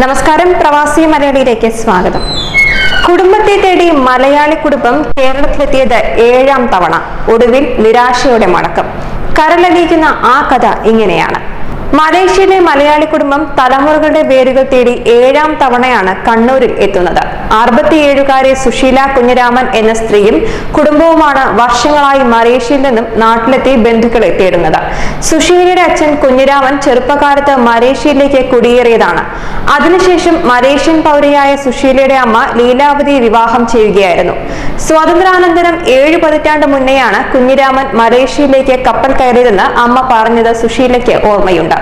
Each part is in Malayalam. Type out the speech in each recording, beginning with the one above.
നമസ്കാരം. പ്രവാസി മലയാളിയിലേക്ക് സ്വാഗതം. കുടുംബത്തെ തേടി മലയാളി കുടുംബം കേരളത്തിലെത്തിയത് ഏഴാം തവണ. ഒടുവിൽ നിരാശയുടെ മടക്കം. കരളലിയിക്കുന്ന ആ കഥ ഇങ്ങനെയാണ്. മലേഷ്യയിലെ മലയാളി കുടുംബം തലമുറകളുടെ വേരുകൾ തേടി ഏഴാം തവണയാണ് കണ്ണൂരിൽ എത്തുന്നത്. അറുപത്തിയേഴുകാരി സുശീല കുഞ്ഞിരാമൻ എന്ന സ്ത്രീയും കുടുംബവുമാണ് വർഷങ്ങളായി മലേഷ്യയിൽ നിന്നും നാട്ടിലെത്തി ബന്ധുക്കളെ തേടുന്നത്. സുശീലയുടെ അച്ഛൻ കുഞ്ഞിരാമൻ ചെറുപ്പകാലത്ത് മലേഷ്യയിലേക്ക് കുടിയേറിയതാണ്. അതിനുശേഷം മലേഷ്യൻ പൗരയായ സുശീലയുടെ അമ്മ ലീലാവതി വിവാഹം ചെയ്യുകയായിരുന്നു. സ്വാതന്ത്ര്യാനന്തരം ഏഴ് പതിറ്റാണ്ട് മുന്നെയാണ് കുഞ്ഞിരാമൻ മലേഷ്യയിലേക്ക് കപ്പൽ കയറിയതെന്ന് അമ്മ പറഞ്ഞത് സുശീലയ്ക്ക് ഓർമ്മയുണ്ട്.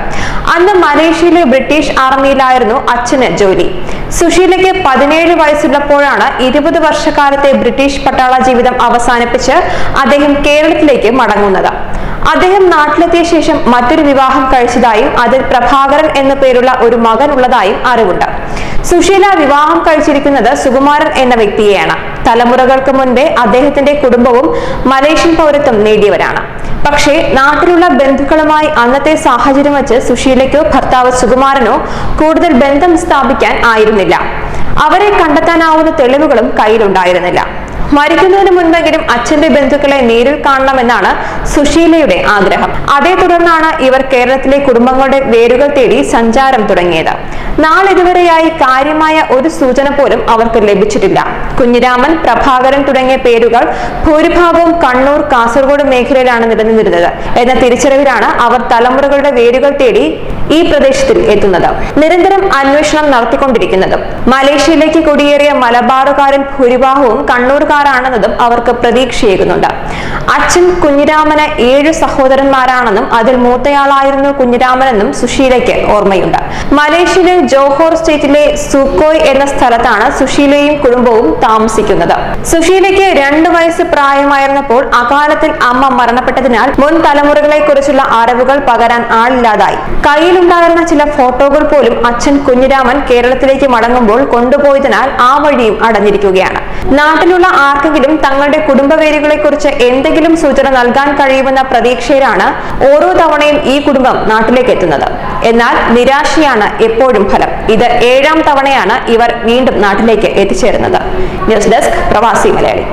അന്ന് മലേഷ്യയിലെ ബ്രിട്ടീഷ് ആർമിയിലായിരുന്നു അച്ഛന് ജോലി. സുശീലയ്ക്ക് പതിനേഴ് വയസ്സുള്ളപ്പോഴാണ് ഇരുപത് വർഷക്കാലത്തെ ബ്രിട്ടീഷ് പട്ടാള ജീവിതം അവസാനിപ്പിച്ച് അദ്ദേഹം കേരളത്തിലേക്ക് മടങ്ങുന്നത്. അദ്ദേഹം നാട്ടിലെത്തിയ ശേഷം മറ്റൊരു വിവാഹം കഴിച്ചതായും അതിൽ പ്രഭാകരൻ എന്ന പേരുള്ള ഒരു മകൻ ഉള്ളതായും അറിവുണ്ട്. സുശീല വിവാഹം കഴിച്ചിരിക്കുന്നത് സുകുമാരൻ എന്ന വ്യക്തിയെയാണ്. തലമുറകൾക്ക് മുൻപേ അദ്ദേഹത്തിന്റെ കുടുംബവും മലേഷ്യൻ പൗരത്വം നേടിയവരാണ്. പക്ഷേ നാട്ടിലുള്ള ബന്ധുക്കളുമായി അന്നത്തെ സാഹചര്യം വെച്ച് സുശീലയ്ക്കോ ഭർത്താവ് സുകുമാരനോ കൂടുതൽ ബന്ധം സ്ഥാപിക്കാൻ ആയിരുന്നില്ല. അവരെ കണ്ടെത്താനാവുന്ന തെളിവുകളും കയ്യിലുണ്ടായിരുന്നില്ല. മരിക്കുന്നതിന് മുൻപെങ്കിലും അച്ഛന്റെ ബന്ധുക്കളെ നേരിൽ കാണണമെന്നാണ് സുശീലയുടെ ആഗ്രഹം. അതേ തുടർന്നാണ് ഇവർ കേരളത്തിലെ കുടുംബങ്ങളുടെ വേരുകൾ തേടി സഞ്ചാരം തുടങ്ങിയത്. നാളിതുവരെയായി കാര്യമായ ഒരു സൂചന പോലും അവർക്ക് ലഭിച്ചിട്ടില്ല. കുഞ്ഞിരാമൻ പ്രഭാകരൻ തുടങ്ങിയ പേരുകൾ ഭൂരിഭാഗവും കണ്ണൂർ കാസർഗോഡ് മേഖലയിലാണ് നിലനിന്നിരുന്നത്. എന്ന തിരിച്ചറിവിലാണ് അവർ തലമുറകളുടെ വേരുകൾ തേടി ഈ പ്രദേശത്തിൽ എത്തുന്നത്. നിരന്തരം അന്വേഷണം നടത്തിക്കൊണ്ടിരിക്കുന്നതും. മലേഷ്യയിലേക്ക് കുടിയേറിയ മലബാറുകാരൻ ഭൂരിഭാഗവും കണ്ണൂർക്കാരാണെന്നതും അവർക്ക് പ്രതീക്ഷയേകുന്നുണ്ട്. അച്ഛൻ കുഞ്ഞിരാമന് ഏഴ് സഹോദരന്മാരാണെന്നും അതിൽ മൂത്തയാളായിരുന്നു കുഞ്ഞിരാമനെന്നും സുശീലയ്ക്ക് ഓർമ്മയുണ്ട്. മലേഷ്യയിലെ ജോഹോർ സ്റ്റേറ്റിലെ സുക്കോയ് എന്ന സ്ഥലത്താണ് സുശീലയും കുടുംബവും താമസിക്കുന്നത്. സുശീലയ്ക്ക് രണ്ടു വയസ്സ് പ്രായമായിരുന്നപ്പോൾ അകാലത്തിൽ അമ്മ മരണപ്പെട്ടതിനാൽ മുൻ തലമുറകളെ കുറിച്ചുള്ള അറിവുകൾ പകരാൻ ആളില്ലാതായി. കയ്യിലുണ്ടായിരുന്ന ചില ഫോട്ടോകൾ പോലും അച്ഛൻ കുഞ്ഞിരാമൻ കേരളത്തിലേക്ക് മടങ്ങുമ്പോൾ കൊണ്ടുപോയതിനാൽ ആ വഴിയും അടഞ്ഞിരിക്കുകയാണ്. നാട്ടിലുള്ള ആർക്കെങ്കിലും തങ്ങളുടെ കുടുംബവേരുകളെ കുറിച്ച് എന്തെങ്കിലും സൂചന നൽകാൻ കഴിയുമെന്ന പ്രതീക്ഷയിലാണ് ഓരോ തവണയും ഈ കുടുംബം നാട്ടിലേക്ക് എത്തുന്നത്. എന്നാൽ നിരാശയാണ് എപ്പോഴും ഫലം. ഇത് ഏഴാം തവണയാണ് ഇവർ വീണ്ടും നാട്ടിലേക്ക് എത്തിച്ചേരുന്നത്. ന്യൂസ് ഡെസ്ക് പ്രവാസി മലയാളി.